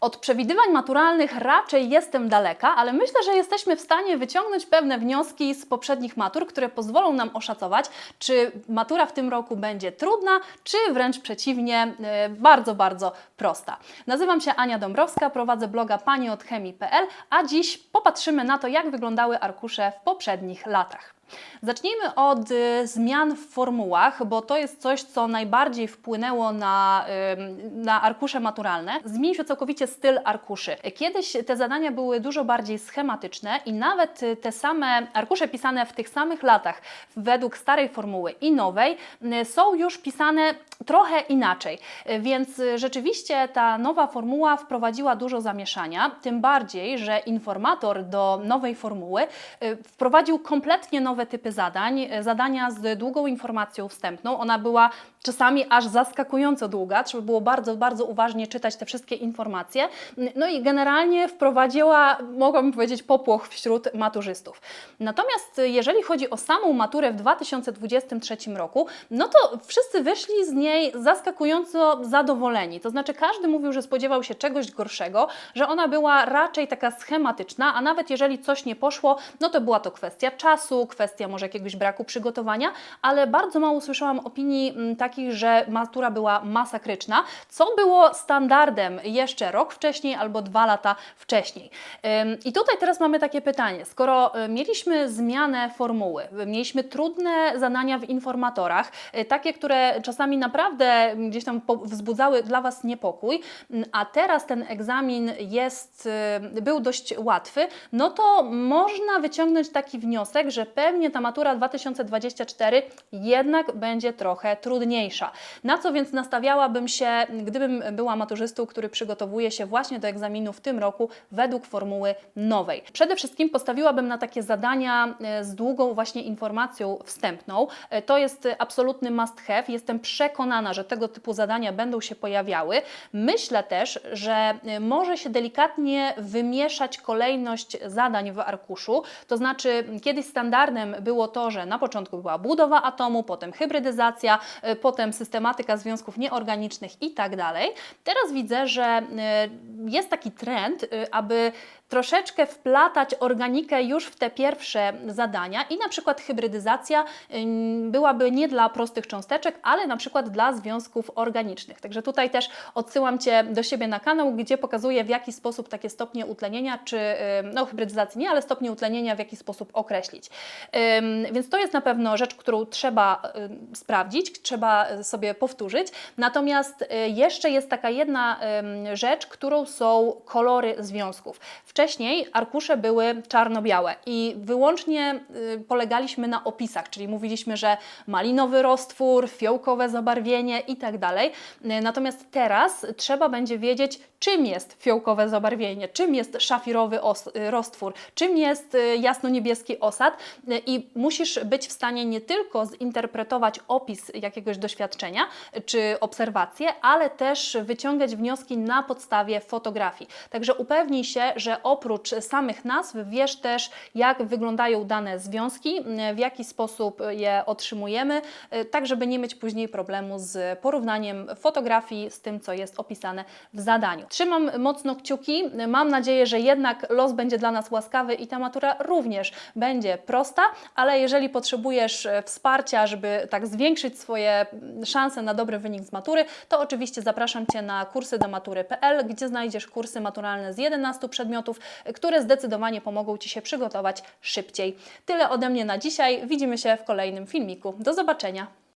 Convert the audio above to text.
Od przewidywań maturalnych raczej jestem daleka, ale myślę, że jesteśmy w stanie wyciągnąć pewne wnioski z poprzednich matur, które pozwolą nam oszacować, czy matura w tym roku będzie trudna, czy wręcz przeciwnie, e, bardzo, bardzo prosta. Nazywam się Ania Dąbrowska, prowadzę bloga paniodchemii.pl, a dziś popatrzymy na to, jak wyglądały arkusze w poprzednich latach. Zacznijmy od y, zmian w formułach, bo to jest coś, co najbardziej wpłynęło na, na arkusze maturalne. Zmienił się całkowicie styl arkuszy. Kiedyś te zadania były dużo bardziej schematyczne i nawet y, te same arkusze pisane w tych samych latach według starej formuły i nowej y, są już pisane trochę inaczej. Więc rzeczywiście ta nowa formuła wprowadziła dużo zamieszania, tym bardziej, że informator do nowej formuły wprowadził kompletnie nowe typy zadań, y, zadania z długą informacją wstępną. Ona była czasami aż zaskakująco długa, trzeba było bardzo, bardzo uważnie czytać te wszystkie informacje. No i generalnie wprowadziła, mogłabym powiedzieć, popłoch wśród maturzystów. Natomiast y, jeżeli chodzi o samą maturę w 2023 roku, no to wszyscy wyszli z niej zaskakująco zadowoleni. To znaczy każdy mówił, że spodziewał się czegoś gorszego, że ona była raczej taka schematyczna, a nawet jeżeli coś nie poszło, no to była to kwestia czasu, kwestia może jakiegoś braku przygotowania, ale bardzo mało słyszałam opinii mm, takich, że matura była masakryczna, co było standardem jeszcze rok wcześniej albo dwa lata wcześniej. I tutaj teraz mamy takie pytanie, skoro y, mieliśmy zmianę formuły, y, mieliśmy trudne zadania w informatorach, y, takie, które czasami naprawdę gdzieś tam wzbudzały dla Was niepokój, mm, a teraz ten egzamin jest, był dość łatwy, no to można wyciągnąć taki wniosek, że pewnie ta matura 2024 jednak będzie trochę trudniejsza. Na co więc nastawiałabym się, gdybym była maturzystą, który przygotowuje się właśnie do egzaminu w tym roku według formuły nowej. Przede wszystkim postawiłabym na takie zadania e, z długą właśnie informacją wstępną. E, To jest absolutny must have. Jestem przekonana, że tego typu zadania będą się pojawiały. Myślę też, że e, może się delikatnie wymieszać kolejność zadań w arkuszu. To znaczy, kiedyś standardem było to, że na początku była budowa atomu, potem hybrydyzacja, e, potem systematyka związków nieorganicznych i tak dalej. Teraz widzę, że e, jest taki trend, e, aby troszeczkę wplatać organikę już w te pierwsze zadania i na przykład hybrydyzacja byłaby nie dla prostych cząsteczek, ale na przykład dla związków organicznych. Także tutaj też odsyłam Cię do siebie na kanał, gdzie pokazuję w jaki sposób takie stopnie utlenienia, czy no hybrydyzacji nie, ale stopnie utlenienia w jaki sposób określić. Więc to jest na pewno rzecz, którą trzeba sprawdzić, trzeba y, sobie powtórzyć. Natomiast y, jeszcze jest taka jedna rzecz, którą są kolory związków. Wcześniej arkusze były czarno-białe i wyłącznie y, polegaliśmy na opisach, czyli mówiliśmy, że malinowy roztwór, fiołkowe zabarwienie i tak dalej. Natomiast teraz trzeba będzie wiedzieć, czym jest fiołkowe zabarwienie, czym jest szafirowy roztwór, czym jest jasno-niebieski osad i musisz być w stanie nie tylko zinterpretować opis jakiegoś doświadczenia czy obserwacje, ale też wyciągać wnioski na podstawie fotografii. Także upewnij się, że oprócz samych nazw wiesz też, jak wyglądają dane związki, w jaki sposób je otrzymujemy, tak żeby nie mieć później problemu z porównaniem fotografii z tym, co jest opisane w zadaniu. Trzymam mocno kciuki. Mam nadzieję, że jednak los będzie dla nas łaskawy i ta matura również będzie prosta, ale jeżeli potrzebujesz e, wsparcia, żeby tak zwiększyć swoje szanse na dobry wynik z matury, to oczywiście zapraszam Cię na kursy do matury.pl, gdzie znajdziesz kursy maturalne z 11 przedmiotów, e, które zdecydowanie pomogą Ci się przygotować szybciej. Tyle ode mnie na dzisiaj. Widzimy się w kolejnym filmiku. Do zobaczenia.